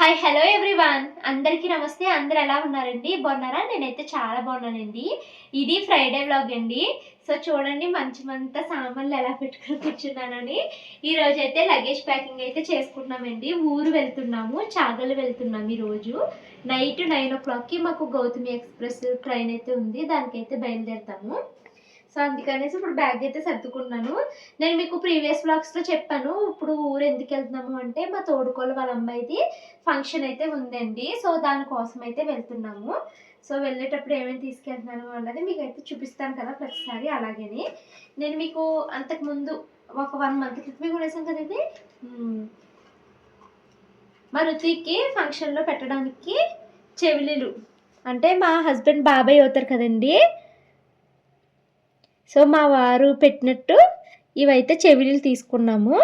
Hi hello everyone అందరికీ నమస్తే. అందరు ఎలా ఉన్నారండి? బాగున్నారా? నేనైతే చాలా బాగున్నానండి. ఇది ఫ్రైడే వ్లాగ్ అండి. సో చూడండి మంచి మంత సామాన్లు ఎలా పెట్టుకుని కూర్చున్నానని. ఈరోజు అయితే లగేజ్ ప్యాకింగ్ అయితే చేసుకుంటున్నామండి. ఊరు వెళ్తున్నాము. చాగలు వెళ్తున్నాం ఈ రోజు నైట్ నైన్ ఓ క్లాక్కి మాకు గౌతమి ఎక్స్ప్రెస్ ట్రైన్ అయితే ఉంది. దానికైతే బయలుదేరుతాము. సో అందుకనేసి ఇప్పుడు బ్యాగ్ అయితే సర్దుకున్నాను. నేను మీకు ప్రీవియస్ వ్లాగ్స్లో చెప్పాను ఇప్పుడు ఊరు ఎందుకు వెళ్తున్నాము అంటే మా తోడుకోళ్ళ వాళ్ళ అమ్మాయిది ఫంక్షన్ అయితే ఉందండి. సో దానికోసం అయితే వెళ్తున్నాము. సో వెళ్ళేటప్పుడు ఏమేమి తీసుకెళ్తున్నాను అన్నది మీకు అయితే చూపిస్తాను కదా ప్రతిసారి అలాగని. నేను మీకు అంతకుముందు ఒక వన్ మంత్ క్రితమే కొనేసాం కదా ఇది? మా రుతికి ఫంక్షన్లో పెట్టడానికి చెవిలీలు. అంటే మా హస్బెండ్ బాబాయ్ అవుతారు కదండి? సో మా వారు పెట్టినట్టు ఇవైతే చెవిలీలు తీసుకున్నాము.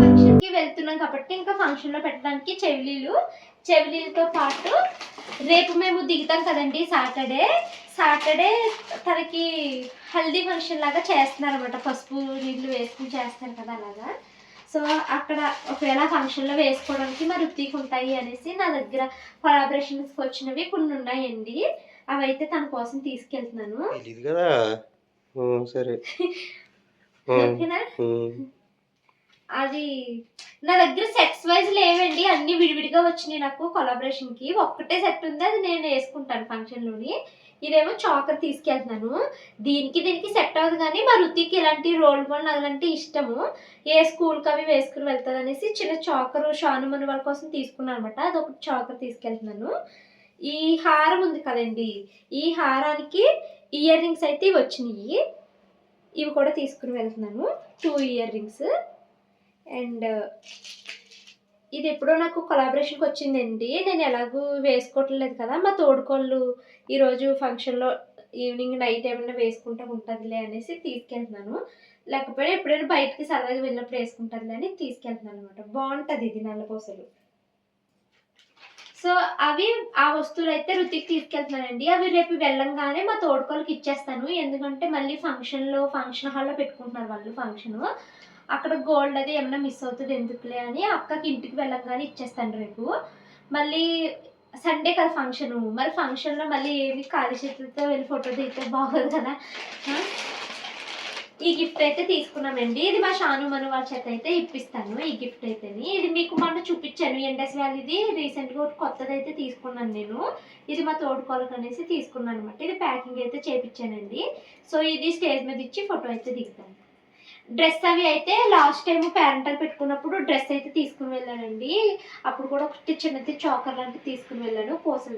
ఫంక్షన్కి వెళ్తున్నాం కాబట్టి ఇంకా ఫంక్షన్లో పెట్టడానికి చెవిలీలు. చెవిలీలతో పాటు రేపు మేము దిగుతాం కదండి సాటర్డే. సాటర్డే తనకి హల్దీ ఫంక్షన్ లాగా చేస్తున్నారు అనమాట పసుపు నీళ్ళు వేసుకుని చేస్తారు కదా అలాగా. సో అక్కడ ఒకవేళ ఫంక్షన్లో వేసుకోవడానికి మా రుత్తికి ఉంటాయి అనేసి నా దగ్గర కొలాబరేషన్స్కి వచ్చినవి కొన్ని ఉన్నాయండి. అవి అయితే తన కోసం తీసుకెళ్తున్నాను. కదా. సరే. ఓకేనా? అది నా దగ్గర సెట్స్ వైజ్ లేవండి. అన్ని విడివిడిగా వచ్చినాయి నాకు కొలాబరేషన్కి. ఒక్కటే సెట్ ఉంది. అది నేను వేసుకుంటాను ఫంక్షన్లోని. ఇదేమో చాకర్ తీసుకెళ్తున్నాను. దీనికి దీనికి సెట్ అవ్వదు కానీ మా రుతికి ఇలాంటి రోల్ మోడల్ అలాంటి ఇష్టము. ఏ స్కూల్కి అవి వేసుకుని వెళ్తుంది అనేసి చిన్న చాకరు షానుమని వాళ్ళ కోసం తీసుకున్నాను అనమాట అదొక చాకర్ తీసుకెళ్తున్నాను. ఈ హారం ఉంది కదండి. ఈ హారానికి ఇయర్ రింగ్స్ అయితే వచ్చినాయి. ఇవి కూడా తీసుకుని వెళ్తున్నాను. టూ ఇయర్ రింగ్స్ అండ్ ఇది ఎప్పుడో నాకు కొలాబరేషన్కి వచ్చిందండి. నేను ఎలాగూ వేసుకోవట్లేదు కదా. మా తోడుకోళ్ళు ఈరోజు ఫంక్షన్లో ఈవినింగ్ నైట్ ఏమైనా వేసుకుంటా ఉంటుందిలే అనేసి తీసుకెళ్తున్నాను. లేకపోతే ఎప్పుడైనా బయటకి సరదాగా వెళ్ళినప్పుడు వేసుకుంటుందిలే అని తీసుకెళ్తున్నాను అనమాట బాగుంటుంది ఇది నల్లపూసలు సో అవి ఆ వస్తువులు అయితే రుతికి తీసుకెళ్తున్నానండి. అవి రేపు వెళ్ళంగానే మా తోడుకోళ్ళకి ఇచ్చేస్తాను. ఎందుకంటే మళ్ళీ ఫంక్షన్లో ఫంక్షన్ హాల్లో పెట్టుకుంటున్నారు వాళ్ళు ఫంక్షన్ అక్కడ గోల్డ్ అది ఏమైనా మిస్ అవుతుంది ఎందుకులే అని అక్కకి ఇంటికి వెళ్ళంగానే ఇచ్చేస్తాను రేపు. మళ్ళీ సండే కదా ఫంక్షన్ మరి ఫంక్షన్లో మళ్ళీ ఏమి ఖాళీ చేతులతో వెళ్ళి ఫోటో దిగితే బాగోదు కదా? ఈ గిఫ్ట్ అయితే తీసుకున్నామండి. ఇది మా షాను మను వాళ్ళ చేత అయితే ఇప్పిస్తాను ఈ గిఫ్ట్ అయితేని. ఇది మీకు మొన్న చూపించాను. ఎండస్ వ్యాలీది రీసెంట్గా ఒకటి కొత్తది అయితే తీసుకున్నాను నేను. ఇది మా తోడుకోలకు అనేసి తీసుకున్నాను అనమాట ఇది ప్యాకింగ్ అయితే చేపించానండి సో ఇది స్టేజ్ మీద ఇచ్చి ఫోటో అయితే దిగుతాను. డ్రెస్ అవి అయితే లాస్ట్ టైం పేరెంటల్ పెట్టుకున్నప్పుడు డ్రెస్ అయితే తీసుకుని వెళ్ళానండి. అప్పుడు కూడా ఒకటి చిన్నది చాకర్ లాంటిది తీసుకుని వెళ్ళాను పూసల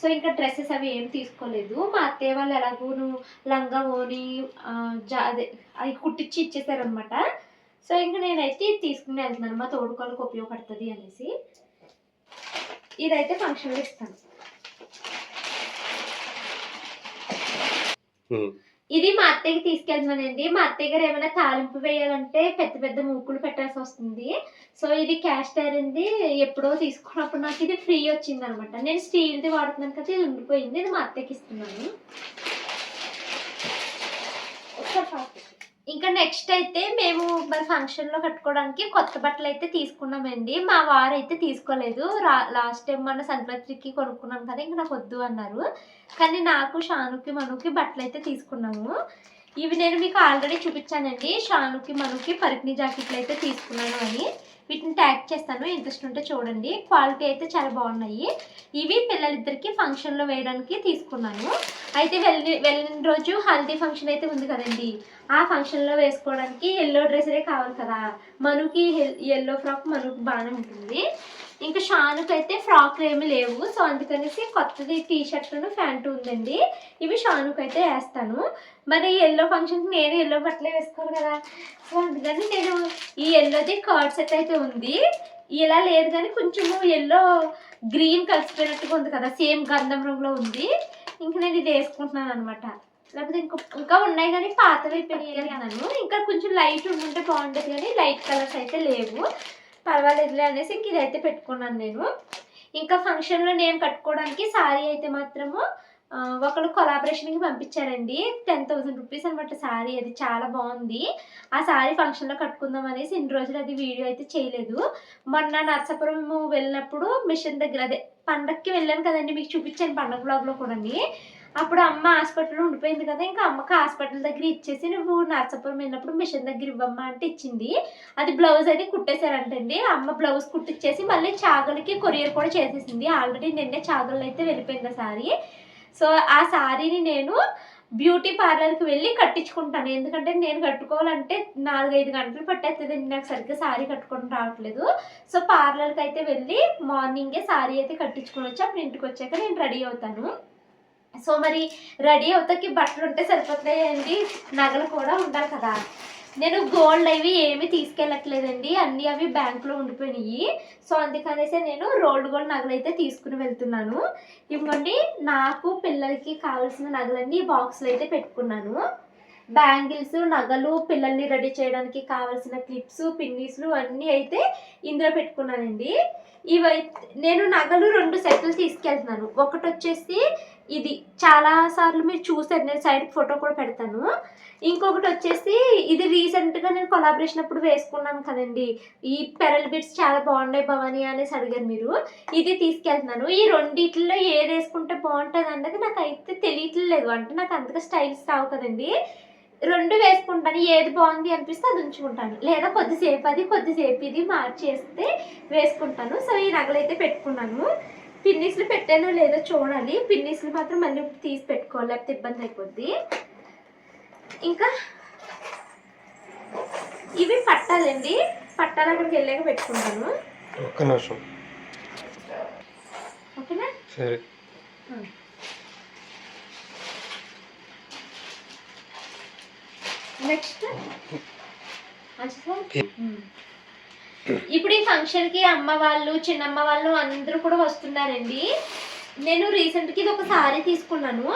సో ఇంకా డ్రెస్సెస్ అవి ఏం తీసుకోలేదు. మా అత్తయ్య వాళ్ళు ఎలాగోను లంగా ఓని అదే అవి కుట్టించి ఇచ్చేసారనమాట సో ఇంకా నేనైతే తీసుకుని వెళ్తున్నాను. మా తోడుకోళ్ళకి ఉపయోగపడుతుంది అనేసి. ఇదైతే ఫంక్షన్లో ఇస్తాను. ఇది మా అత్తయ్యకి తీసుకెళ్తున్నానండి మా అత్తయ్య గారు ఏమైనా తాలింపు వేయాలంటే పెద్ద పెద్ద మూకులు పెట్టాల్సి వస్తుంది. సో ఇది క్యాష్ అయింది ఎప్పుడో తీసుకున్నప్పుడు నాకు ఇది ఫ్రీ వచ్చింది అనమాట నేను స్టీల్ది వాడుతున్నాను కదా ఇది ఉండిపోయింది. ఇది మా అత్తయ్యకి ఇస్తున్నాను. ఒకసారి. ఇంకా నెక్స్ట్ అయితే మేము మరి ఫంక్షన్లో కట్టుకోవడానికి కొత్త బట్టలు అయితే తీసుకున్నామండి. మా వారు అయితే తీసుకోలేదు. రా లాస్ట్ టైం మన సంక్రాంతికి కొనుక్కున్నాం కదా ఇంకా నాకు వద్దు అన్నారు. కానీ నాకు షానుకి మనుకి బట్టలు అయితే తీసుకున్నాము. ఇవి నేను మీకు ఆల్రెడీ చూపించానండి. షానుకి మనుకి పరికిణి జాకెట్లు అయితే తీసుకున్నాను అని. వీటిని ట్యాగ్ చేస్తాను. ఇంట్రెస్ట్ ఉంటే చూడండి. క్వాలిటీ అయితే చాలా బాగున్నాయి. ఇవి పిల్లలిద్దరికి ఫంక్షన్లో వేయడానికి తీసుకున్నాను. అయితే వెళ్ళి వెళ్ళిన రోజు హల్దీ ఫంక్షన్ అయితే ఉంది కదండి. ఆ ఫంక్షన్లో వేసుకోవడానికి ఎల్లో డ్రెస్సే కావాలి కదా. మనుకి ఎల్లో ఫ్రాక్ మనకు బాగానే ఉంటుంది. ఇంకా షానుకి అయితే ఫ్రాక్లు ఏమి లేవు. సో అందుకనేసి కొత్తది టీ షర్ట్లను ప్యాంటు ఉందండి. ఇవి షానుకి అయితే వేస్తాను. మరి ఎల్లో ఫంక్షన్కి నేను ఎల్లో బట్టలే వేసుకోవాలి కదా. సో అందుకని నేను ఈ ఎల్లోది కర్డ్ సెట్ అయితే ఉంది. ఇలా లేదు కానీ కొంచెము ఎల్లో గ్రీన్ కలిసిపోయినట్టుగా ఉంది కదా. సేమ్ గంధం రంగులో ఉంది. ఇంక నేను ఇది వేసుకుంటున్నాను అనమాట లేకపోతే ఇంకో ఇంకా ఉన్నాయి కానీ పాతవి పెరిగాను ఇంకా కొంచెం లైట్ ఉండుంటే బాగుంటుంది కానీ లైట్ కలర్స్ అయితే లేవు. పర్వాలేదులే అనేసి ఇంక ఇదైతే పెట్టుకున్నాను నేను. ఇంకా ఫంక్షన్లో నేను కట్టుకోవడానికి సారీ అయితే మాత్రము ఒకళ్ళు కొలాబరేషన్కి పంపించారండి. టెన్ థౌసండ్ రూపీస్ అనమాట శారీ అది చాలా బాగుంది. ఆ శారీ ఫంక్షన్లో కట్టుకుందాం అనేసి ఇన్ని రోజులు అది వీడియో అయితే చేయలేదు. మొన్న నర్సాపురం వెళ్ళినప్పుడు మిషన్ దగ్గర అదే పండక్కి వెళ్ళాను కదండి మీకు చూపించాను పండగ బ్లాగ్లో కూడా అప్పుడు అమ్మ హాస్పిటల్లో ఉండిపోయింది కదా ఇంకా అమ్మకి హాస్పిటల్ దగ్గర ఇచ్చేసి నువ్వు నర్సాపురం వెళ్ళినప్పుడు మిషన్ దగ్గర ఇవ్వమ్మా అంటే ఇచ్చింది. అది బ్లౌజ్ అది కుట్టేశారంటండి. అమ్మ బ్లౌజ్ కుట్టిచ్చేసి మళ్ళీ చాగలకి కొరియర్ కూడా చేసేసింది. ఆల్రెడీ నిన్నే చాగలు అయితే వెళ్ళిపోయింది సారీ. సో ఆ సారీని నేను బ్యూటీ పార్లర్కి వెళ్ళి కట్టించుకుంటాను. ఎందుకంటే నేను కట్టుకోవాలంటే నాలుగైదు గంటలు పట్టేస్తుంది నాకు సరిగ్గా సారీ కట్టుకొని రావట్లేదు. సో పార్లర్కి అయితే వెళ్ళి మార్నింగే సారీ అయితే కట్టించుకొని వచ్చి అప్పుడు ఇంటికి వచ్చాక నేను రెడీ అవుతాను. సో మరి రెడీ అవుతాకి బట్టలు ఉంటే సరిపోతాయండి. నగలు కూడా ఉండాలి కదా. నేను గోల్డ్ అవి ఏమీ తీసుకెళ్ళట్లేదండి. అన్నీ అవి బ్యాంకులో ఉండిపోయినాయి. సో అందుకనేసి నేను రోల్డ్ గోల్డ్ నగలు అయితే తీసుకుని వెళ్తున్నాను. ఇవ్వండి నాకు పిల్లలకి కావాల్సిన నగలన్నీ బాక్స్లో అయితే పెట్టుకున్నాను. బ్యాంగిల్స్ నగలు పిల్లల్ని రెడీ చేయడానికి కావాల్సిన క్లిప్స్ పిన్నీస్లు అన్నీ అయితే ఇందులో పెట్టుకున్నానండి. ఇవైతే నేను నగలు రెండు సెట్లు తీసుకెళ్తున్నాను. ఒకటి వచ్చేసి ఇది చాలా సార్లు మీరు చూసారు నేను సైడ్ ఫోటో కూడా పెడతాను. ఇంకొకటి వచ్చేసి ఇది రీసెంట్గా నేను కొలాబరేషన్ అప్పుడు వేసుకున్నాను కదండి. ఈ పెరల్ బిట్స్ చాలా బాగున్నాయి భవాని అనేసి అడిగారు మీరు. ఇది తీసుకెళ్తున్నాను. ఈ రెండిట్లో ఏది వేసుకుంటే బాగుంటుంది అన్నది నాకు అయితే తెలియట్లేదు. అంటే నాకు అంతగా స్టైల్స్ రావు కదండి. రెండు వేసుకుంటాను. ఏది బాగుంది అనిపిస్తే అది ఉంచుకుంటాను. లేదా కొద్దిసేపు అది కొద్దిసేపు ఇది మార్చేస్తే వేసుకుంటాను. సో ఈ నగలైతే పెట్టుకున్నాను. పిన్నిస్లు పెట్టానో లేదో చూడాలి. పిన్నిస్లు మాత్రం మళ్ళీ ఇప్పుడు తీసి పెట్టుకోవాలి లేకపోతే ఇబ్బంది అయిపోద్ది. ఇంకా ఇవి పట్టాలండి. పట్టాలు అక్కడికి వెళ్ళాక పెట్టుకుంటాను. ఒక్క నిమిషం. ఓకేనా? సరే. నెక్స్ట్. ఇప్పుడు ఈ ఫంక్షన్కి అమ్మ వాళ్ళు చిన్నమ్మ వాళ్ళు అందరూ కూడా వస్తున్నారండి. నేను రీసెంట్కి ఇది ఒక సారీ తీసుకున్నాను.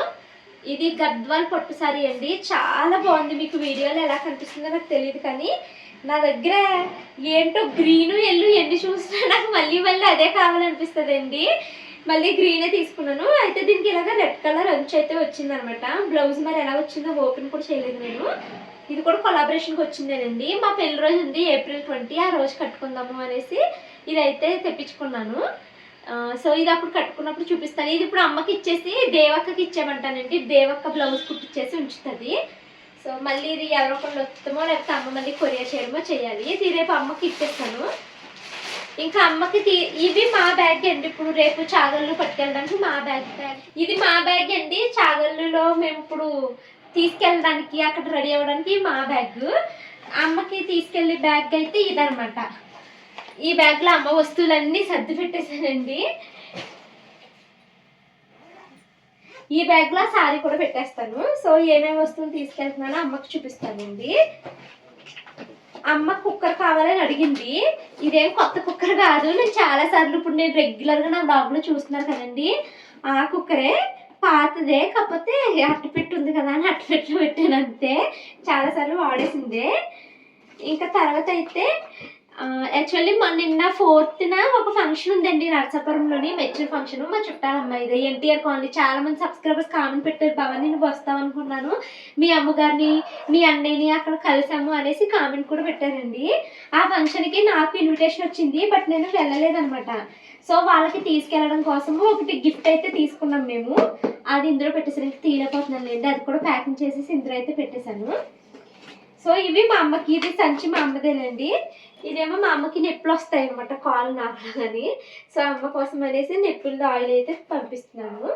ఇది గద్వాల్ పట్టు సారీ అండి. చాలా బాగుంది. మీకు వీడియోలో ఎలా కనిపిస్తుందో నాకు తెలియదు కానీ నా దగ్గర ఏంటో గ్రీన్ ఎల్లు ఎన్ని చూసినా నాకు మళ్ళీ మళ్ళీ అదే కావాలనిపిస్తుంది అండి మళ్ళీ గ్రీనే తీసుకున్నాను. అయితే దీనికి ఇలాగ రెడ్ కలర్ అంచు అయితే వచ్చిందనమాట. బ్లౌజ్ మరి ఎలా వచ్చిందో ఓపెన్ కూడా చేయలేదు నేను. ఇది కూడా కొలాబరేషన్కి వచ్చిందేనండి. మా పెళ్ళి రోజు ఉంది ఏప్రిల్ ట్వంటీ ఆ రోజు కట్టుకుందాము అనేసి ఇదైతే తెప్పించుకున్నాను. సో ఇది అప్పుడు కట్టుకున్నప్పుడు చూపిస్తాను. ఇది ఇప్పుడు అమ్మకి ఇచ్చేసి దేవక్కకి ఇచ్చామంటానండి దేవక్క బ్లౌజ్ కుట్టిచ్చేసి ఉంచుతుంది. సో మళ్ళీ ఇది ఎవరో ఒకళ్ళు వస్తామో లేకపోతే అమ్మ మళ్ళీ కొరియర్ చేయడమో చేయాలి. ఇది రేపు అమ్మకి ఇచ్చేస్తాను. ఇంకా అమ్మకి తీ- ఇవి మా బ్యాగ్ అండి. ఇప్పుడు రేపు చాగళ్ళు పట్టుకెళ్ళడానికి మా బ్యాగ్ బ్యాగ్. ఇది మా బ్యాగ్ అండి. చాగళ్ళులో మేము ఇప్పుడు తీసుకెళ్ళడానికి అక్కడ రెడీ అవ్వడానికి మా బ్యాగ్ అమ్మకి తీసుకెళ్ళే బ్యాగ్ అయితే ఇదనమాట ఈ బ్యాగ్లో అమ్మ వస్తువులన్నీ సర్ది పెట్టేశానండి ఈ బ్యాగ్లో సారీ కూడా పెట్టేస్తాను. సో ఏమేమి వస్తువులు తీసుకెళ్తున్నానో అమ్మకి చూపిస్తానండి. అమ్మ కుక్కర్ కావాలని అడిగింది. ఇదేం కొత్త కుక్కర్ కాదు. నేను చాలా సార్లు ఇప్పుడు నేను రెగ్యులర్గా నా బ్లాగ్లో చూస్తున్నాను కదండి. ఆ కుక్కరే. పాతదే కాకపోతే అట్టపెట్టు ఉంది కదా అని అట్టపెట్టులో పెట్టాను అంతే. చాలాసార్లు వాడేసిందే. ఇంకా తర్వాత అయితే యాక్చువల్లీ మన నిన్న ఫోర్త్న ఒక ఫంక్షన్ ఉందండి నరసాపురంలోని మెచ్యూర్ ఫంక్షన్. మా చుట్టాల అమ్మాయిది ఎన్టీఆర్ కాలనీ. చాలా మంది సబ్స్క్రైబర్స్ కామెంట్ పెట్టారు భవన్ నేను వస్తావు అనుకున్నాను. మీ అమ్మగారిని మీ అన్నయ్యని అక్కడ కలిసాము అనేసి కామెంట్ కూడా పెట్టారండి. ఆ ఫంక్షన్కి నాకు ఇన్విటేషన్ వచ్చింది బట్ నేను వెళ్ళలేదన్నమాట. సో వాళ్ళకి తీసుకెళ్ళడం కోసము ఒకటి గిఫ్ట్ అయితే తీసుకున్నాం మేము. అది ఇందులో పెట్టేసరికి తీయలేకపోతున్నాను లేండి. అది కూడా ప్యాకింగ్ చేసేసి ఇందులో అయితే పెట్టేశాను. సో ఇవి మా అమ్మకి ఇది సంచి మా అమ్మదేనండి ఇదేమో మా అమ్మకి నొప్పులు వస్తాయి అనమాట కాలు నాకాలని సో అమ్మ కోసం అనేసి నొప్పులది ఆయిల్ అయితే పంపిస్తున్నాను.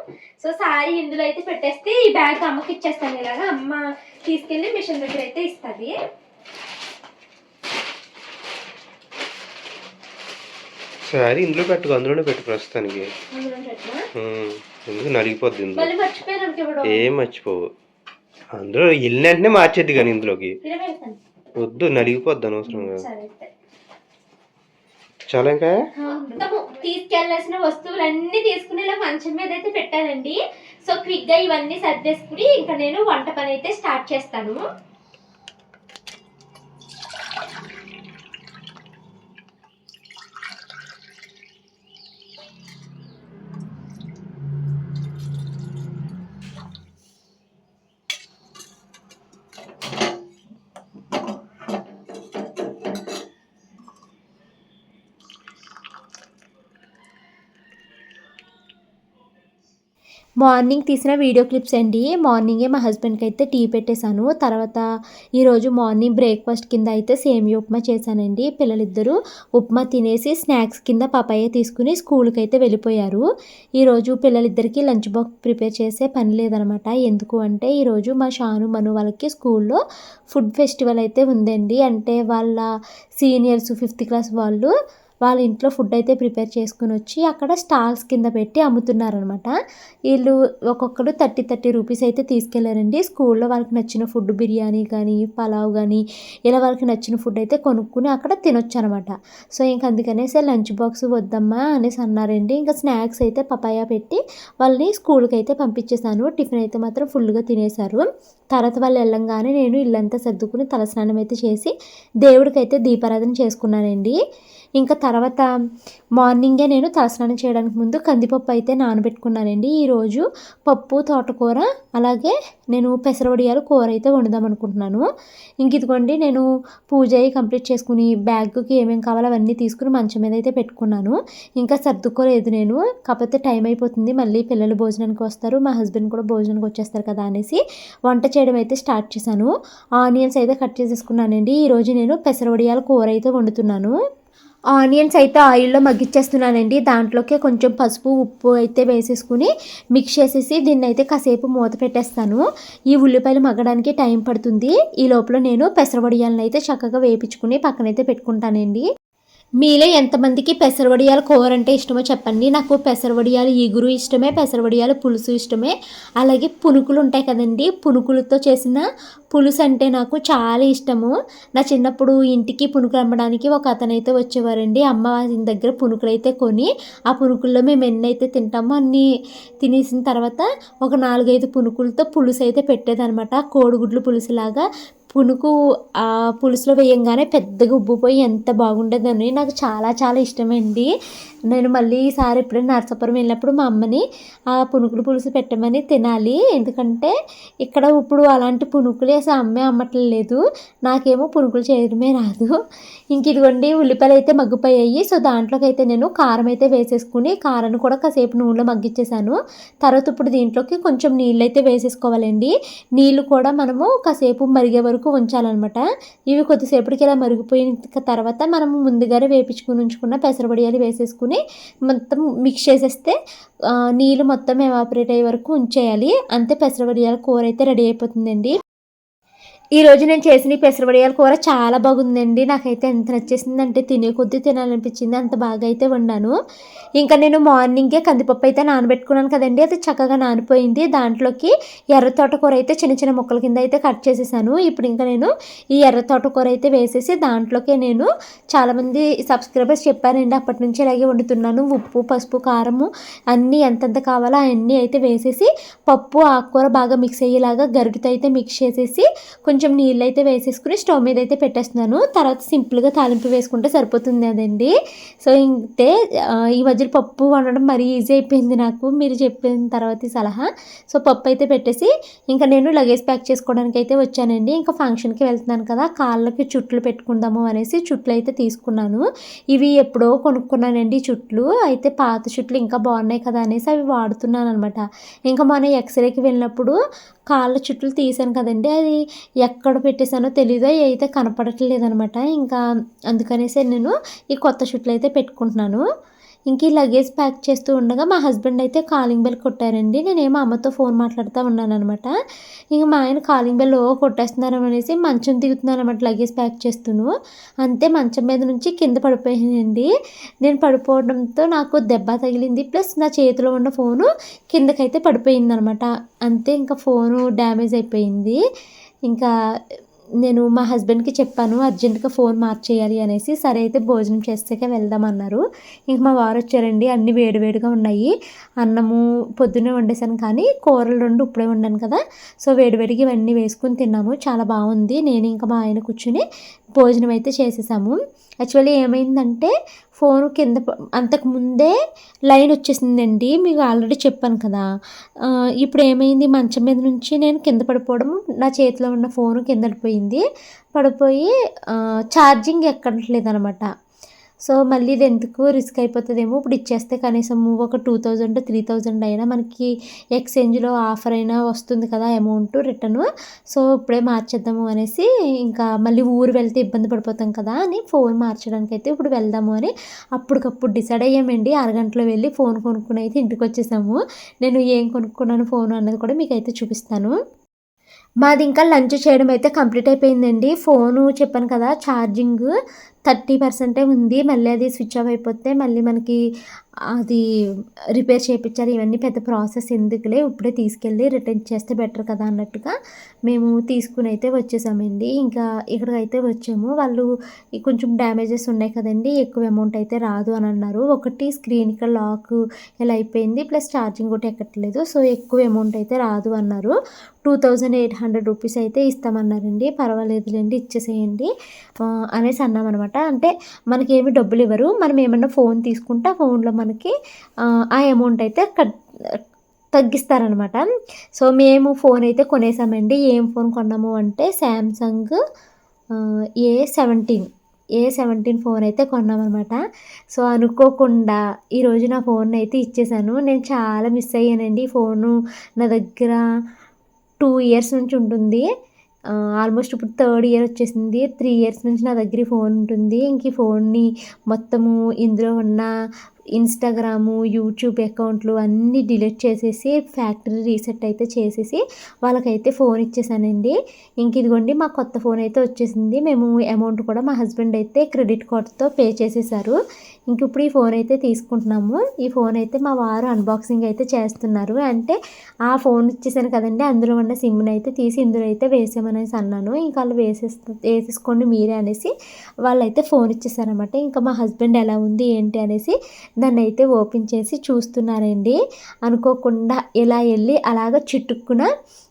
సో సారీ ఇందులో అయితే పెట్టేస్తే ఈ బ్యాగ్ అమ్మకి ఇచ్చేస్తాను ఇలాగా. అమ్మ తీసుకెళ్ళి మిషన్ దగ్గర అయితే ఇస్తుంది. సరే ఇందులో పెట్టుకో అందులోనే పెట్టు ప్రస్తుతానికి. ఎందుకు నలిగిపోద్ది ఇందులో? ఏం మర్చిపోవు. అందులో వెళ్ళిన వెంటనే మార్చేద్ది కానీ ఇందులోకి. వద్దు నలిగిపోద్ది అనవసరంగా. చాలా ఇంకా తీసుకెళ్ళాల్సిన వస్తువులన్నీ తీసుకుని ఇలా మంచం మీద అయితే పెట్టానండి. సో క్విక్గా ఇవన్నీ సర్దేసుకుని ఇంకా నేను వంట పని అయితే స్టార్ట్ చేస్తాను. మార్నింగ్ తీసిన వీడియో క్లిప్స్ అండి. మార్నింగే మా హస్బెండ్కి అయితే టీ పెట్టేశాను. తర్వాత ఈరోజు మార్నింగ్ బ్రేక్ఫాస్ట్ కింద అయితే సేమియా ఉప్మా చేశానండి. పిల్లలిద్దరూ ఉప్మా తినేసి స్నాక్స్ కింద పపాయ తీసుకుని స్కూల్కి అయితే వెళ్ళిపోయారు. ఈరోజు పిల్లలిద్దరికీ లంచ్ బాక్స్ ప్రిపేర్ చేసే పని లేదనమాట. ఎందుకు అంటే ఈరోజు మా షాను మను వాళ్ళకి స్కూల్లో ఫుడ్ ఫెస్టివల్ అయితే ఉందండి. అంటే వాళ్ళ సీనియర్స్ ఫిఫ్త్ క్లాస్ వాళ్ళు వాళ్ళ ఇంట్లో ఫుడ్ అయితే ప్రిపేర్ చేసుకుని వచ్చి అక్కడ స్టాల్స్ కింద పెట్టి అమ్ముతున్నారనమాట. వీళ్ళు ఒక్కొక్కరు థర్టీ థర్టీ రూపీస్ అయితే తీసుకెళ్ళారండి. స్కూల్లో వాళ్ళకి నచ్చిన ఫుడ్ బిర్యానీ కానీ పలావ్ కానీ ఇలా వాళ్ళకి నచ్చిన ఫుడ్ అయితే కొనుక్కుని అక్కడ తినొచ్చు అనమాట సో ఇంక అందుకనేసి లంచ్ బాక్స్ వద్దమ్మా అనేసి అన్నారండి. ఇంకా స్నాక్స్ అయితే పపాయ పెట్టి వాళ్ళని స్కూల్కి అయితే పంపించేశాను. టిఫిన్ అయితే మాత్రం ఫుల్గా తినేశారు. తర్వాత వాళ్ళు వెళ్ళంగానే నేను ఇల్లంతా సర్దుకుని తలస్నానం అయితే చేసి దేవుడికైతే దీపారాధన చేసుకున్నానండి. ఇంకా తర్వాత మార్నింగే నేను తలస్నానం చేయడానికి ముందు కందిపప్పు అయితే నానబెట్టుకున్నానండి. ఈరోజు పప్పు తోటకూర అలాగే నేను పెసరవడియాలు కూర అయితే వండుదాం అనుకుంటున్నాను. ఇంక ఇదిగోండి నేను పూజ అయ్యి కంప్లీట్ చేసుకుని బ్యాగ్కి ఏమేమి కావాలో అవన్నీ తీసుకుని మంచం మీద అయితే పెట్టుకున్నాను. ఇంకా సర్దుకోలేదు నేను. కాకపోతే టైం అయిపోతుంది. మళ్ళీ పిల్లలు భోజనానికి వస్తారు. మా హస్బెండ్ కూడా భోజనానికి వచ్చేస్తారు కదా అనేసి వంట చేయడం అయితే స్టార్ట్ చేశాను. ఆనియన్స్ అయితే కట్ చేసేసుకున్నానండి. ఈరోజు నేను పెసరవడియాల కూర అయితే వండుతున్నాను. ఆనియన్స్ అయితే ఆయిల్లో మగ్గిచ్చేస్తున్నానండి. దాంట్లోకి కొంచెం పసుపు ఉప్పు అయితే వేసేసుకుని మిక్స్ చేసేసి దీన్ని అయితే కాసేపు మూత పెట్టేస్తాను. ఈ ఉల్లిపాయలు మగ్గడానికి టైం పడుతుంది. ఈ లోపల నేను పెసరవడియాలను అయితే చక్కగా వేపించుకుని పక్కనైతే పెట్టుకుంటానండి. మీలో ఎంతమందికి పెసరవడియాలు కూర అంటే ఇష్టమో చెప్పండి. నాకు పెసరవడియాలు ఇగురు ఇష్టమే పెసరవడియాలు పులుసు ఇష్టమే. అలాగే పునుకులు ఉంటాయి కదండి. పునుకులతో చేసిన పులుసు అంటే నాకు చాలా ఇష్టము. నా చిన్నప్పుడు ఇంటికి పునుకులు అమ్మడానికి ఒక అతను అయితే వచ్చేవారండి. అమ్మ వాళ్ళ దగ్గర పునుకులు అయితే కొని ఆ పునుకుల్లో మేము ఎన్ని అయితే తింటామో అన్ని తినేసిన తర్వాత ఒక నాలుగైదు పునుకులతో పులుసు అయితే పెట్టేదనమాట కోడిగుడ్లు పులుసులాగా పునుకు ఆ పులుసులో వేయంగానే పెద్దగా ఉబ్బిపోయి ఎంత బాగుండదని నాకు చాలా చాలా ఇష్టమండి. నేను మళ్ళీ ఈసారి ఎప్పుడైనా నరసాపురం వెళ్ళినప్పుడు మా అమ్మని ఆ పునుకులు పులుసు పెట్టమని తినాలి. ఎందుకంటే ఇక్కడ ఇప్పుడు అలాంటి పునుకులు అసలు అమ్మే అమ్మట్లేదు నాకేమో పునుకులు చేయడమే రాదు. ఇంక ఇదిగోండి ఉల్లిపాయలు అయితే మగ్గిపోయాయి. సో దాంట్లోకి అయితే నేను కారం అయితే వేసేసుకుని కారాన్ని కూడా కాసేపు నూనెలో మగ్గిచ్చేసాను. తర్వాత ఇప్పుడు దీంట్లోకి కొంచెం నీళ్ళు అయితే వేసేసుకోవాలండి. నీళ్ళు కూడా మనము కాసేపు మరిగే వరకు ఉంచాలన్నమాట. ఇవి కొద్దిసేపటికి ఇలా మరిగిపోయిన తర్వాత మనము ముందుగానే వేపించుకుని ఉంచుకున్న పెసరబడియాలు వేసేసుకుని మొత్తం మిక్స్ చేసేస్తే నీళ్ళు మొత్తం ఎవాపరేట్ అయ్యే వరకు ఉంచేయాలి. అంతే పెసరబడియాల కూర అయితే రెడీ అయిపోతుందండి. ఈరోజు నేను చేసిన ఈ పెసరవడియాల కూర చాలా బాగుందండి. నాకైతే ఎంత నచ్చేసిందంటే తినే కొద్దీ తినాలనిపించింది. అంత బాగా అయితే వండాను. ఇంకా నేను మార్నింగే కందిపప్పు అయితే నానబెట్టుకున్నాను కదండి. అది చక్కగా నానిపోయింది. దాంట్లోకి ఎర్ర తోటకూర అయితే చిన్న చిన్న ముక్కల కింద అయితే కట్ చేసేసాను. ఇప్పుడు ఇంకా నేను ఈ ఎర్ర తోటకూర అయితే వేసేసి దాంట్లోకి నేను చాలామంది సబ్స్క్రైబర్స్ చెప్పారండి. అప్పటి నుంచి ఇలాగే వండుతున్నాను. ఉప్పు పసుపు కారము అన్నీ ఎంతెంత కావాలో అవన్నీ అయితే వేసేసి పప్పు ఆకుకూర బాగా మిక్స్ అయ్యేలాగా గరిటతో అయితే మిక్స్ చేసేసి కొంచెం కొంచెం నీళ్ళు అయితే వేసేసుకుని స్టవ్ మీద అయితే పెట్టేస్తున్నాను. తర్వాత సింపుల్గా తాలింపు వేసుకుంటే సరిపోతుంది అదండి. సో ఇంతే ఈ మధ్యలో పప్పు వండడం మరీ ఈజీ అయిపోయింది నాకు. మీరు చెప్పిన తర్వాత ఈ సలహా. సో పప్పు అయితే పెట్టేసి ఇంకా నేను లగేజ్ ప్యాక్ చేసుకోవడానికి అయితే వచ్చానండి. ఇంకా ఫంక్షన్కి వెళ్తున్నాను కదా కాళ్ళకి చుట్లు పెట్టుకుందాము అనేసి చుట్లు అయితే తీసుకున్నాను. ఇవి ఎప్పుడో కొనుక్కున్నానండి చుట్లు. అయితే పాత చుట్లు ఇంకా బాగున్నాయి కదా అనేసి అవి వాడుతున్నాను అనమాట ఇంకా మన ఎక్స్రేకి వెళ్ళినప్పుడు కాళ్ళ చుట్టూ తీసాను కదండి. అది ఎక్కడ పెట్టేశానో తెలీదు? అవి అయితే కనపడట్లేదు అనమాట ఇంకా అందుకనేసి నేను ఈ కొత్త చుట్లు అయితే పెట్టుకుంటున్నాను. ఇంక ఈ లగేజ్ ప్యాక్ చేస్తూ ఉండగా మా హస్బెండ్ అయితే కాలింగ్ బెల్ కొట్టారండి. నేనేమో అమ్మతో ఫోన్ మాట్లాడుతూ ఉన్నాను అనమాట ఇంక మా ఆయన కాలింగ్ బెల్ కొట్టేస్తున్నారు అనేసి మంచం దిగుతున్నాను అనమాట లగేజ్ ప్యాక్ చేస్తూను. అంతే మంచం మీద నుంచి కింద పడిపోయానండి. నేను పడిపోవడంతో నాకు దెబ్బ తగిలింది. ప్లస్ నా చేతిలో ఉన్న ఫోను కిందకైతే పడిపోయింది అనమాట అంతే ఇంకా ఫోను డ్యామేజ్ అయిపోయింది. ఇంకా నేను మా హస్బెండ్కి చెప్పాను అర్జెంటుగా ఫోన్ మార్చేయాలి అనేసి సరే అయితే భోజనం చేసాక వెళ్దామన్నారు ఇంక మా వారు వచ్చారండి అన్నీ వేడివేడిగా ఉన్నాయి. అన్నము పొద్దున్నే వండేసాను కానీ కూరలు రెండు ఇప్పుడే వండాను కదా. సో వేడివేడిగా ఇవన్నీ వేసుకుని తిన్నాము. చాలా బాగుంది. నేను ఇంకా మా ఆయన కూర్చుని భోజనం అయితే చేసేసాము. యాక్చువల్లీ ఏమైందంటే ఫోన్ కింద అంతకుముందే అంతకు ముందే లైన్ వచ్చేసిందండి. మీకు ఆల్రెడీ చెప్పాను కదా. ఇప్పుడు ఏమైంది? మంచం మీద నుంచి నేను కింద పడిపోవడం నా చేతిలో ఉన్న ఫోన్ కింద పడిపోయింది. పడిపోయి ఛార్జింగ్ ఎక్కట్లేదు అనమాట సో మళ్ళీ ఇది ఎందుకు రిస్క్ అయిపోతుందేమో ఇప్పుడు ఇచ్చేస్తే కనీసం ఒక టూ థౌజండ్ త్రీ థౌజండ్ అయినా మనకి ఎక్స్చేంజ్లో ఆఫర్ అయినా వస్తుంది కదా అమౌంట్ రిటర్న్ సో ఇప్పుడే మార్చేద్దాము అనేసి ఇంకా మళ్ళీ ఊరు వెళ్తే ఇబ్బంది పడిపోతాం కదా అని ఫోన్ మార్చడానికి అయితే ఇప్పుడు వెళ్దాము అని అప్పటికప్పుడు డిసైడ్ అయ్యామండి. అరగంటలో వెళ్ళి ఫోన్ కొనుక్కుని అయితే ఇంటికి వచ్చేసాము. నేను ఏం కొనుక్కున్నాను ఫోన్ అన్నది కూడా మీకు అయితే చూపిస్తాను. మాది ఇంకా లంచ్ చేయడం అయితే కంప్లీట్ అయిపోయిందండి. ఫోను చెప్పాను కదా ఛార్జింగ్ థర్టీ పర్సెంటే ఉంది. మళ్ళీ అది స్విచ్ ఆఫ్ అయిపోతే మళ్ళీ మనకి అది రిపేర్ చేయించారు ఇవన్నీ పెద్ద ప్రాసెస్ ఎందుకులే ఇప్పుడే తీసుకెళ్ళి రిటర్న్ చేస్తే బెటర్ కదా అన్నట్టుగా మేము తీసుకుని అయితే వచ్చేసామండి. ఇంకా ఇక్కడికైతే వచ్చాము. వాళ్ళు కొంచెం డ్యామేజెస్ ఉన్నాయి కదండి ఎక్కువ అమౌంట్ అయితే రాదు అని అన్నారు. ఒకటి స్క్రీన్కి లాక్ ఇలా అయిపోయింది ప్లస్ ఛార్జింగ్ కూడా ఎక్కట్లేదు. సో ఎక్కువ అమౌంట్ అయితే రాదు అన్నారు. Two thousand eight hundred rupees అయితే ఇస్తామన్నారండి. పర్వాలేదులేండి ఇచ్చేసేయండి. అనేసి అన్నామన్నమాట. అంటే మనకి ఏమి డబ్బులు ఇవ్వరు. మనం ఏమన్నా ఫోన్ తీసుకుంటే ఆ ఫోన్లో మనకి ఆ, అమౌంట్ అయితే కట్ తగ్గిస్తారనమాట. సో మేము ఫోన్ అయితే కొనేసామండి. ఏం ఫోన్ కొన్నాము అంటే Samsung A seventeen A seventeen phone అయితే కొన్నామన్నమాట సో అనుకోకుండా ఈరోజు నా ఫోన్ అయితే ఇచ్చేసాను. నేను చాలా మిస్ అయ్యానండి ఈ ఫోను నా దగ్గర టూ ఇయర్స్ నుంచి ఉంటుంది. ఆల్మోస్ట్ ఇప్పుడు థర్డ్ ఇయర్ వచ్చేసింది. త్రీ ఇయర్స్ నుంచి నా దగ్గర ఫోన్ ఉంటుంది. ఇంక ఈ ఫోన్ని మొత్తము ఇందులో ఉన్న ఇన్స్టాగ్రాము యూట్యూబ్ అకౌంట్లు అన్నీ డిలీట్ చేసేసి ఫ్యాక్టరీ రీసెట్ అయితే చేసేసి వాళ్ళకైతే ఫోన్ ఇచ్చేసానండి. ఇంక ఇదిగోండి మా కొత్త ఫోన్ అయితే వచ్చేసింది. మేము అమౌంట్ కూడా మా హస్బెండ్ అయితే క్రెడిట్ కార్డ్తో పే చేసేసారు. ఇంక ఇప్పుడు ఈ ఫోన్ అయితే తీసుకుంటున్నాము. ఈ ఫోన్ అయితే మా వారు అన్బాక్సింగ్ అయితే చేస్తున్నారు. అంటే ఆ ఫోన్ ఇచ్చేసాను కదండి. అందులో ఉన్న సిమ్ని అయితే తీసి ఇందులో అయితే వేసామనేసి అన్నాను. ఇంకా వాళ్ళు వేసేస్త వేసేసుకోండి మీరే అనేసి వాళ్ళైతే ఫోన్ ఇచ్చేసారనమాట ఇంకా మా హస్బెండ్ ఎలా ఉంది ఏంటి అనేసి దాన్ని అయితే ఓపెన్ చేసి చూస్తున్నారండి. అనుకోకుండా ఇలా వెళ్ళి అలాగ చిట్టుక్కున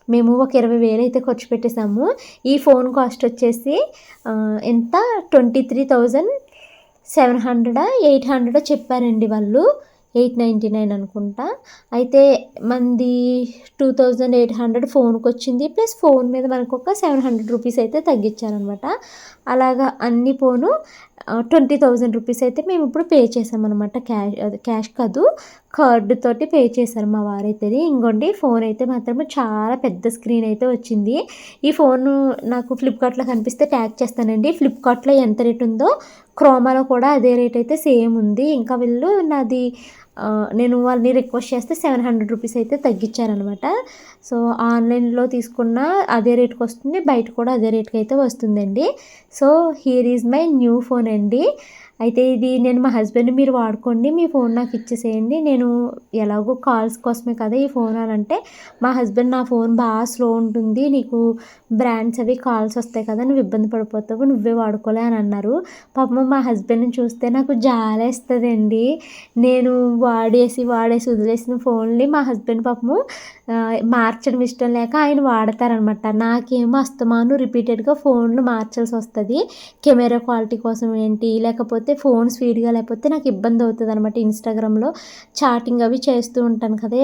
మేము ఒక ఇరవై వేలు అయితే ఖర్చు పెట్టేశాము ఈ ఫోన్ కాస్ట్ వచ్చేసి ఎంత? Twenty three thousand seven hundred? Eight hundred చెప్పారండి వాళ్ళు. ఎయిట్ నైంటీ నైన్ అనుకుంటా. అయితే మంది టూ థౌజండ్ ఎయిట్ హండ్రెడ్ ఫోన్కి వచ్చింది ప్లస్ ఫోన్ మీద మనకు ఒక సెవెన్ హండ్రెడ్ రూపీస్ అయితే తగ్గించారనమాట అలాగా అన్ని ఫోను ట్వంటీ థౌజండ్ రూపీస్ అయితే మేము ఇప్పుడు పే చేసామన్నమాట క్యాష్ అది క్యాష్ కాదు కార్డు తోటి పే చేశారు మా వారైతే ఇంకోండి ఫోన్ అయితే మాత్రం చాలా పెద్ద స్క్రీన్ అయితే వచ్చింది. ఈ ఫోన్ నాకు ఫ్లిప్కార్ట్లో కనిపిస్తే ట్యాగ్ చేస్తానండి. ఫ్లిప్కార్ట్లో ఎంత రేట్ ఉందో క్రోమాలో కూడా అదే రేట్ అయితే సేమ్ ఉంది. ఇంకా వీళ్ళు నాది నేను వాళ్ళని రిక్వెస్ట్ చేస్తే సెవెన్ హండ్రెడ్ రూపీస్ అయితే తగ్గించారనమాట. సో ఆన్లైన్లో తీసుకున్న అదే రేట్కి వస్తుంది బయట కూడా అదే రేట్కి అయితే వస్తుందండి. So here is my new phone అండి. అయితే ఇది నేను మా హస్బెండ్ మీరు వాడుకోండి మీ ఫోన్ నాకు ఇచ్చేసేయండి. నేను ఎలాగో కాల్స్ కోసమే కదా ఈ ఫోన్ అని అంటే మా హస్బెండ్ నా ఫోన్ బాగా స్లో ఉంటుంది నీకు బ్రాండ్స్ అవి కాల్స్ వస్తాయి కదా నువ్వు ఇబ్బంది పడిపోతావు నువ్వే వాడుకోలే అని అన్నారు. పాపం మా హస్బెండ్ని చూస్తే నాకు జాలేస్తుందండి. నేను వాడేసి వాడేసి వదిలేసిన ఫోన్ని మా హస్బెండ్ పాపము మార్చడం ఇష్టం లేక ఆయన వాడతారనమాట. నాకేమో అస్తమాను రిపీటెడ్గా ఫోన్లు మార్చాల్సి వస్తుంది. కెమెరా క్వాలిటీ కోసం ఏంటి లేకపోతే ఫోన్ స్పీడ్గా లేకపోతే నాకు ఇబ్బంది అవుతుంది అనమాట ఇన్స్టాగ్రామ్లో. చాటింగ్ అవి చేస్తూ ఉంటాను కదా.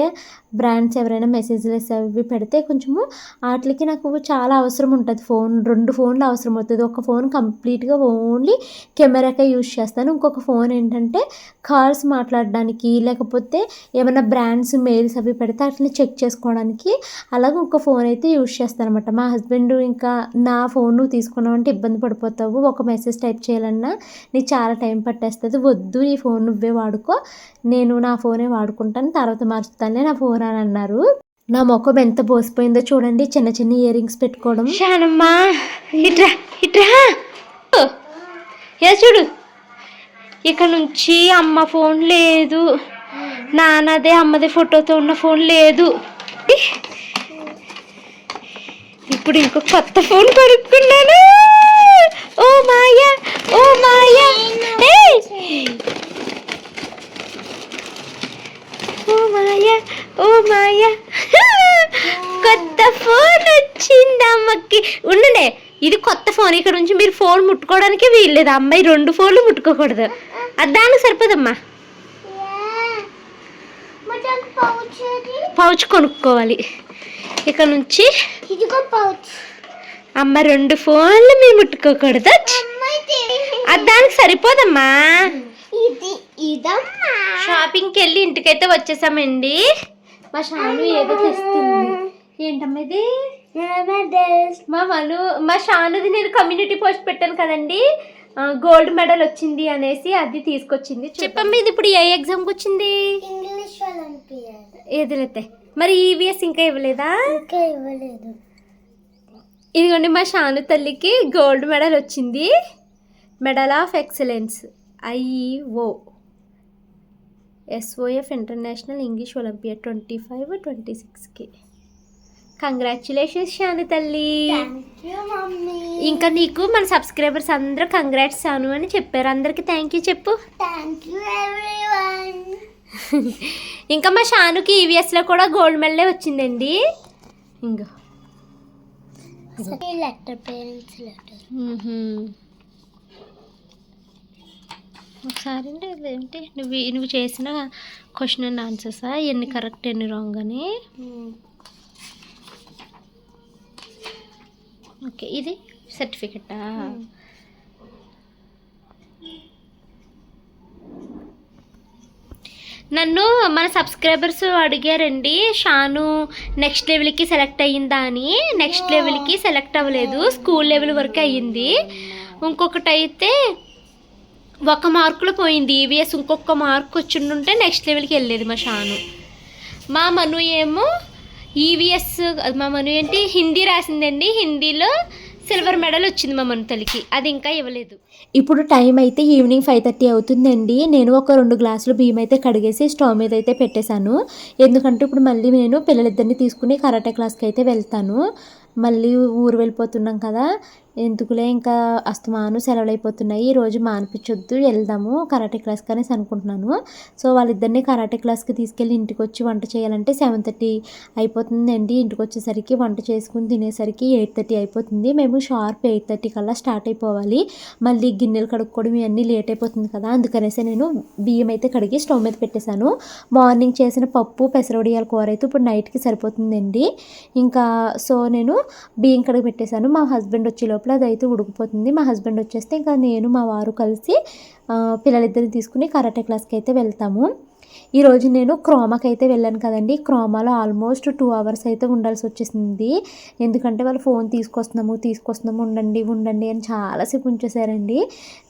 బ్రాండ్స్ ఎవరైనా మెసేజ్లెస్ అవి పెడితే కొంచెము వాటికి నాకు చాలా అవసరం ఉంటుంది. ఫోన్ రెండు ఫోన్లు అవసరం అవుతుంది. ఒక ఫోన్ కంప్లీట్గా ఓన్లీ కెమెరాకే యూజ్ చేస్తాను. ఇంకొక ఫోన్ ఏంటంటే కాల్స్ మాట్లాడడానికి లేకపోతే ఏమైనా బ్రాండ్స్ మెయిల్స్ అవి పెడితే వాటిని చెక్ చేసుకోవడానికి అలాగే ఇంకో ఫోన్ అయితే యూజ్ చేస్తాను అనమాట మా హస్బెండ్ ఇంకా నా ఫోన్ నువ్వు తీసుకున్నావంటే ఇబ్బంది పడిపోతావు. ఒక మెసేజ్ టైప్ చేయాలన్నా నీకు చాలా టైం పట్టేస్తుంది. వద్దు నీ ఫోన్ నువ్వే వాడుకో. నేను నా ఫోనే వాడుకుంటాను. తర్వాత మార్చుతానులే నా ఫోన్ అని అన్నారు. నా ముఖం ఎంత పోసిపోయిందో చూడండి. చిన్న చిన్న ఇయర్ రింగ్స్ పెట్టుకోవడం. షానమ్మా ఇట్రా ఇట్రా. ఏ చూడు. ఇక్కడ నుంచి అమ్మ ఫోన్ లేదు. నాన్నదే అమ్మది ఫోటోతో ఉన్న ఫోన్ లేదు. ఇప్పుడు ఇంకో కొత్త ఫోన్ కొనుక్కున్నాను. ఓ మాయా ఓ మాయా. ఓ మాయా ఓ మాయా. కొత్త ఫోన్ వచ్చింది అమ్మకి. ఉండండి ఇది కొత్త ఫోన్. ఇక్కడ నుంచి మీరు ఫోన్ ముట్టుకోవడానికి వీల్లేదు. అమ్మాయి రెండు ఫోన్లు ముట్టుకోకూడదు. అది దానికి సరిపోదమ్మా. పౌచ్ కొనుక్కోవాలి. ఇక్కడ నుంచి ఇదిగో పౌచ్. అమ్మ రెండు ఫోన్లు మీరు ముట్టుకోకూడదు. అది దానికి సరిపోదమ్మా. షాపింగ్కి వెళ్ళి ఇంటికైతే వచ్చేసామండి. మా షాను ఏదో తెస్తుంది. ఏంటమ్మా ఇది? మా మను మా షానుది నేను కమ్యూనిటీ పోస్ట్ పెట్టాను కదండి. గోల్డ్ మెడల్ వచ్చింది అనేసి అది తీసుకొచ్చింది చెప్పమ్మా ఇది ఇప్పుడు ఏ ఎగ్జామ్కి వచ్చింది? ఏదిలైతే? మరి ఈవీఎస్ ఇంకా ఇవ్వలేదా? ఇంకా ఇవ్వలేదు. ఇదిగోండి మా షాను తల్లికి గోల్డ్ మెడల్ వచ్చింది. Medal of excellence IEO SOF international English olympiad twenty five twenty సిక్స్కి. కంగ్రాచులేషన్స్ షాను తల్లి. ఇంకా నీకు మన సబ్స్క్రైబర్స్ అందరూ కంగ్రాట్స్ షాను అని చెప్పారు. అందరికి థ్యాంక్ యూ చెప్పు. ఇంకా మా షానుకి ఈవీఎస్లో కూడా గోల్డ్ మెడలే వచ్చిందండి. ఇంకో లెటర్ పేరెంట్స్ లెటర్. ఒకసారి అంటే అదేంటి నువ్వు నువ్వు చేసిన క్వశ్చన్ అండ్ ఆన్సర్సా ఎన్ని కరెక్ట్ ఎన్ని రాంగ్ అని? ఓకే ఇది సర్టిఫికెటా నన్ను మన సబ్స్క్రైబర్స్ అడిగారండి షాను నెక్స్ట్ లెవెల్కి సెలెక్ట్ అయ్యిందా అని. నెక్స్ట్ లెవెల్కి సెలెక్ట్ అవ్వలేదు. స్కూల్ లెవెల్ వరకు అయ్యింది. ఇంకొకటి అయితే ఒక మార్కులో పోయింది ఈవీఎస్ ఇంకొక మార్క్ వచ్చిండుంటే నెక్స్ట్ లెవెల్కి వెళ్ళేది మా షాను. మా మను ఏమో ఈవీఎస్ మా మను ఏంటి? హిందీ రాసిందండి. హిందీలో సిల్వర్ మెడల్ వచ్చింది మా తల్లికి. అది ఇంకా ఇవ్వలేదు. ఇప్పుడు టైం అయితే ఈవినింగ్ ఫైవ్ థర్టీ అవుతుందండి. నేను ఒక రెండు గ్లాసులు బియ్యం అయితే కడిగేసి స్టవ్ మీద అయితే పెట్టేశాను. ఎందుకంటే ఇప్పుడు మళ్ళీ నేను పిల్లలిద్దరిని తీసుకుని కరాటే క్లాస్కి అయితే వెళ్తాను. మళ్ళీ ఊరు వెళ్ళిపోతున్నాం కదా. ఎందుకులే ఇంకా అస్తమాను సెలవులు అయిపోతున్నాయి ఈ రోజు మానిపించొద్దు వెళ్దాము కరాటే క్లాస్కి అనేసి అనుకుంటున్నాను. సో వాళ్ళిద్దరిని కరాటే క్లాస్కి తీసుకెళ్ళి ఇంటికి వచ్చి వంట చేయాలంటే సెవెన్ థర్టీ అయిపోతుందండి. ఇంటికి వచ్చేసరికి వంట చేసుకుని తినేసరికి ఎయిట్ థర్టీ అయిపోతుంది. మేము షార్ప్ ఎయిట్ థర్టీ కల్లా స్టార్ట్ అయిపోవాలి. మళ్ళీ గిన్నెలు కడుక్కోవడం ఇవన్నీ లేట్ అయిపోతుంది కదా. అందుకనేసి నేను బియ్యం అయితే కడిగి స్టవ్ మీద పెట్టేశాను. మార్నింగ్ చేసిన పప్పు పెసరవడియాల కూర అయితే ఇప్పుడు నైట్కి సరిపోతుందండి. ఇంకా సో నేను బియ్యం కడిగి పెట్టేశాను. మా హస్బెండ్ వచ్చే లోపల లోపల అదైతే ఉడికిపోతుంది. మా హస్బెండ్ వచ్చేస్తే ఇంకా నేను మా వారు కలిసి పిల్లలిద్దరిని తీసుకుని కరాటే క్లాస్కి అయితే వెళ్తాము. ఈరోజు నేను క్రోమాకి అయితే వెళ్ళాను కదండి. క్రోమాలో ఆల్మోస్ట్ టూ అవర్స్ అయితే ఉండాల్సి వచ్చేసింది. ఎందుకంటే వాళ్ళు ఫోన్ తీసుకొస్తున్నాము తీసుకొస్తున్నాము ఉండండి ఉండండి అని చాలాసేపు ఉంచేసారండి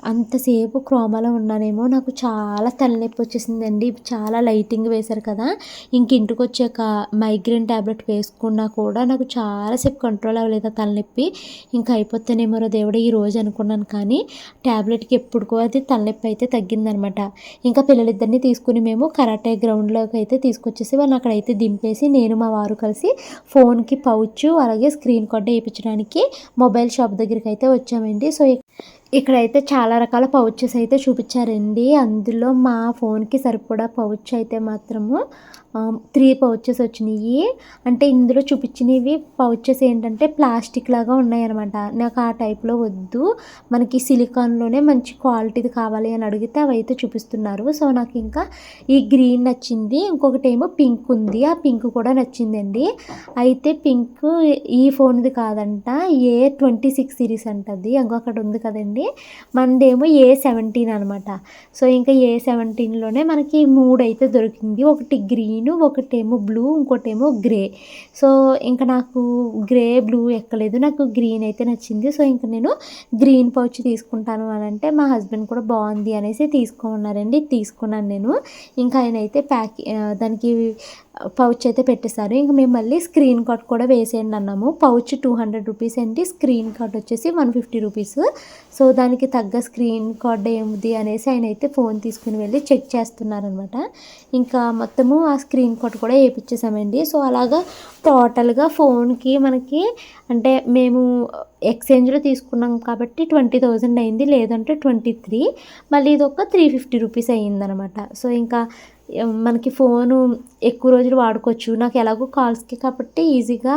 అంతసేపు క్రోమాలో ఉన్నానేమో నాకు చాలా తలనొప్పి వచ్చేసిందండి. చాలా లైటింగ్ వేశారు కదా. ఇంక ఇంటికి వచ్చాక మైగ్రేన్ ట్యాబ్లెట్ వేసుకున్నా కూడా నాకు చాలాసేపు కంట్రోల్ అవ్వలేదు తలనొప్పి. ఇంకా అయిపోతేనేమో దేవుడు ఈ రోజు అనుకున్నాను కానీ ట్యాబ్లెట్కి ఎప్పుడుకో అది తలనొప్పి అయితే తగ్గిందనమాట. ఇంకా పిల్లలిద్దరిని తీసుకుని మేము కరాటే గ్రౌండ్లోకి అయితే తీసుకొచ్చేసి వాళ్ళని అక్కడైతే దింపేసి నేను మా వారు కలిసి ఫోన్కి పౌచ్ అలాగే స్క్రీన్ కార్డ్ వేయించడానికి మొబైల్ షాప్ దగ్గరికి అయితే వచ్చామండి. సో ఇక్కడైతే చాలా రకాల పౌచెస్ అయితే చూపించారండి. అందులో మా ఫోన్కి సరిపడా పౌచ్ అయితే మాత్రము త్రీ పౌచెస్ వచ్చినాయి. అంటే ఇందులో చూపించినవి పౌచెస్ ఏంటంటే ప్లాస్టిక్ లాగా ఉన్నాయన్నమాట. నాకు ఆ టైప్లో వద్దు. మనకి సిలికాన్లోనే మంచి క్వాలిటీది కావాలి అని అడిగితే అవి అయితే చూపిస్తున్నారు. సో నాకు ఇంకా ఈ గ్రీన్ నచ్చింది. ఇంకొకటి ఏమో పింక్ ఉంది. ఆ పింక్ కూడా నచ్చిందండి. అయితే పింక్ ఈ ఫోన్ది కాదంట. ఏ ట్వంటీ సిక్స్ సిరీస్ అంటది. ఇంకొకటి ఉంది కదండి. మనదేమో ఏ సెవెంటీన్ అనమాట. సో ఇంకా ఏ సెవెంటీన్లోనే మనకి మూడు అయితే దొరికింది. ఒకటి గ్రీన్ ఒకటేమో బ్లూ ఇంకోటేమో గ్రే. సో ఇంకా నాకు గ్రే బ్లూ ఎక్కలేదు. నాకు గ్రీన్ అయితే నచ్చింది. సో ఇంకా నేను గ్రీన్ పౌచ్ తీసుకుంటాను అని అంటే మా హస్బెండ్ కూడా బాగుంది అనేసి తీసుకోమన్నారండి. తీసుకున్నాను నేను. ఇంకా ఆయన అయితే ప్యాక్ దానికి పౌచ్ అయితే పెట్టేశారు. ఇంకా మేము మళ్ళీ స్క్రీన్ కార్డ్ కూడా వేసేయండి అన్నాము. పౌచ్ టూ హండ్రెడ్ రూపీస్ అండి. స్క్రీన్ కార్డ్ వచ్చేసి వన్ ఫిఫ్టీ రూపీస్. సో దానికి తగ్గ స్క్రీన్ కార్డ్ ఏముంది అనేసి ఆయన అయితే ఫోన్ తీసుకుని వెళ్ళి చెక్ చేస్తున్నారనమాట ఇంకా మొత్తము ఆ స్క్రీన్ కార్డ్ కూడా వేయించేసామండి సో అలాగా టోటల్గా ఫోన్కి మనకి అంటే మేము ఎక్స్చేంజ్లో తీసుకున్నాం కాబట్టి ట్వంటీ థౌజండ్ అయింది. లేదంటే ట్వంటీ త్రీ. మళ్ళీ ఇది ఒక త్రీ ఫిఫ్టీ రూపీస్ అయ్యిందనమాట సో ఇంకా మనకి ఫోను ఎక్కువ రోజులు వాడుకోవచ్చు. నాకు ఎలాగో కాల్స్కి కాబట్టి ఈజీగా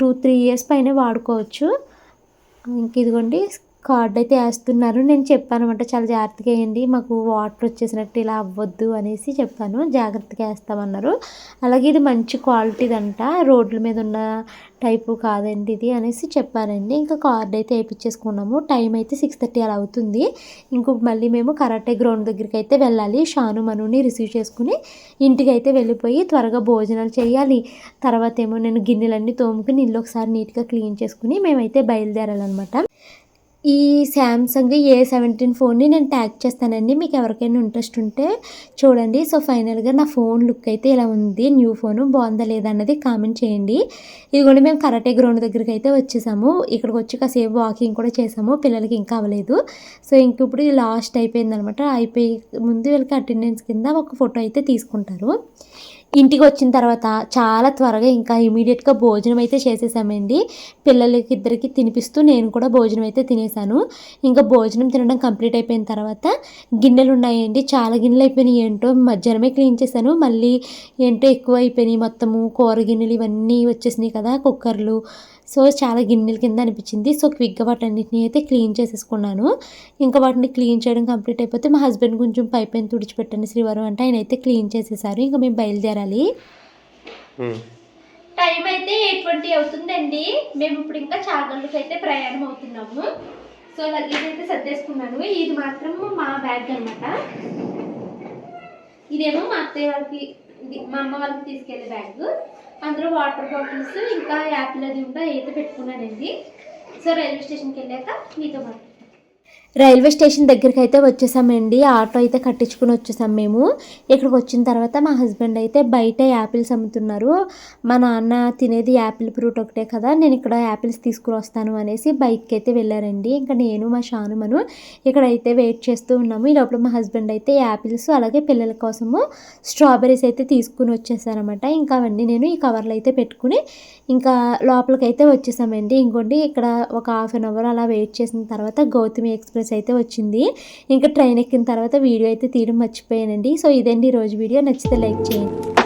టూ త్రీ ఇయర్స్ పైన వాడుకోవచ్చు. ఇంక ఇదిగోండి కార్డ్ అయితే వేస్తున్నారు. నేను చెప్పాను అనమాట చాలా జాగ్రత్తగా వేయండి. మాకు వాటర్ వచ్చేసినట్టు ఇలా అవ్వద్దు అనేసి చెప్పాను. జాగ్రత్తగా వేస్తామన్నారు. అలాగే ఇది మంచి క్వాలిటీదంట. రోడ్ల మీద ఉన్న టైపు కాదండి ఇది అనేసి చెప్పారండి ఇంకా కార్డ్ అయితే వేయించేసుకున్నాము. టైం అయితే సిక్స్ థర్టీ అలా అవుతుంది. ఇంకొక మళ్ళీ మేము కరాటే గ్రౌండ్ దగ్గరికి అయితే వెళ్ళాలి. షాను మనుని రిసీవ్ చేసుకుని ఇంటికి అయితే వెళ్ళిపోయి త్వరగా భోజనాలు చేయాలి. తర్వాత ఏమో నేను గిన్నెలన్నీ తోముకుని ఇల్లు ఒకసారి నీట్గా క్లీన్ చేసుకుని మేమైతే బయలుదేరాలన్నమాట. ఈ శాంసంగ్ ఏ సెవెంటీన్ ఫోన్ని నేను ట్యాగ్ చేస్తానండి. మీకు ఎవరికైనా ఇంట్రెస్ట్ ఉంటే చూడండి. సో ఫైనల్గా నా ఫోన్ లుక్ అయితే ఇలా ఉంది. న్యూ ఫోన్ బాగుందా లేదా అన్నది కామెంట్ చేయండి. ఇదిగోండి మేము కరాటే గ్రౌండ్ దగ్గరికి అయితే వచ్చేసాము. ఇక్కడికి వచ్చి కాసేపు వాకింగ్ కూడా చేసాము. పిల్లలకి ఇంకా అవ్వలేదు. సో ఇంక ఇప్పుడు లాస్ట్ అయిపోయింది అనమాట అయిపోయి ముందు వీళ్ళకి అటెండెన్స్ కింద ఒక ఫోటో అయితే తీసుకుంటారు. ఇంటికి వచ్చిన తర్వాత చాలా త్వరగా ఇంకా ఇమీడియట్గా భోజనం అయితే చేసేసామండి. పిల్లలకి ఇద్దరికి తినిపిస్తూ నేను కూడా భోజనం అయితే తినేసాను. ఇంకా భోజనం తినడం కంప్లీట్ అయిపోయిన తర్వాత గిన్నెలు ఉన్నాయండి చాలా గిన్నెలు అయిపోయినాయి ఏంటో మధ్యాహ్నమే క్లీన్ చేశాను. మళ్ళీ ఏంటో ఎక్కువ అయిపోయినాయి మొత్తము కూర గిన్నెలు ఇవన్నీ వచ్చేసినాయి కదా కుక్కర్లు సో చాలా గిన్నెల కింద అనిపించింది. సో క్విక్గా వాటన్నిటిని అయితే క్లీన్ చేసేసుకున్నాను. ఇంకా వాటిని క్లీన్ చేయడం కంప్లీట్ అయిపోతే మా హస్బెండ్ కొంచెం పైపైన తుడిచిపెట్టండి శ్రీవారం అంటే ఆయన అయితే క్లీన్ చేసేసారు. ఇంకా మేము బయలుదేరాలి. టైం అయితే ఎయిట్ ట్వంటీ అవుతుందండి. మేము ఇప్పుడు ఇంకా చాగళ్ళకి అయితే ప్రయాణం అవుతున్నాము. సో లగేజ్ అయితే సర్దేసుకున్నాను. ఇది మాత్రం మా బ్యాగ్ అన్నమాట. ఇదేమో మా అత్తయ్య వాళ్ళకి ఇది మా అమ్మ వాళ్ళకి తీసుకెళ్ళే బ్యాగ్. అందులో వాటర్ బాటిల్స్ ఇంకా యాపిల్ అది ఉంటే అయితే పెట్టుకున్నానండి. సో రైల్వే స్టేషన్కి వెళ్ళాక మీతో మాట్లాడతాను రైల్వే స్టేషన్ దగ్గరికి అయితే వచ్చేసామండి. ఆటో అయితే కట్టించుకుని వచ్చేసాం మేము. ఇక్కడికి వచ్చిన తర్వాత మా హస్బెండ్ అయితే బయట యాపిల్స్ అమ్ముతున్నారు. మా నాన్న తినేది యాపిల్ ఫ్రూట్ ఒకటే కదా నేను ఇక్కడ యాపిల్స్ తీసుకుని వస్తాను అనేసి బైక్కి అయితే వెళ్ళారండి. ఇంకా నేను మా షానుమను ఇక్కడైతే వెయిట్ చేస్తూ ఉన్నాము. ఈ లోపల మా హస్బెండ్ అయితే యాపిల్స్ అలాగే పిల్లల కోసము స్ట్రాబెర్రీస్ అయితే తీసుకుని వచ్చేసారనమాట ఇంకా అవన్నీ నేను ఈ కవర్లు అయితే పెట్టుకుని ఇంకా లోపలికి అయితే వచ్చేసామండి. ఇంకోటి ఇక్కడ ఒక హాఫ్ అన్ అవర్ అలా వెయిట్ చేసిన తర్వాత గౌతమి ఎక్స్ప్రెస్ అయితే వచ్చింది. ఇంకా ట్రైన్ ఎక్కిన తర్వాత వీడియో అయితే తీయడం మర్చిపోయానండి. సో ఇదండి ఈరోజు రోజు వీడియో. నచ్చితే లైక్ చేయండి.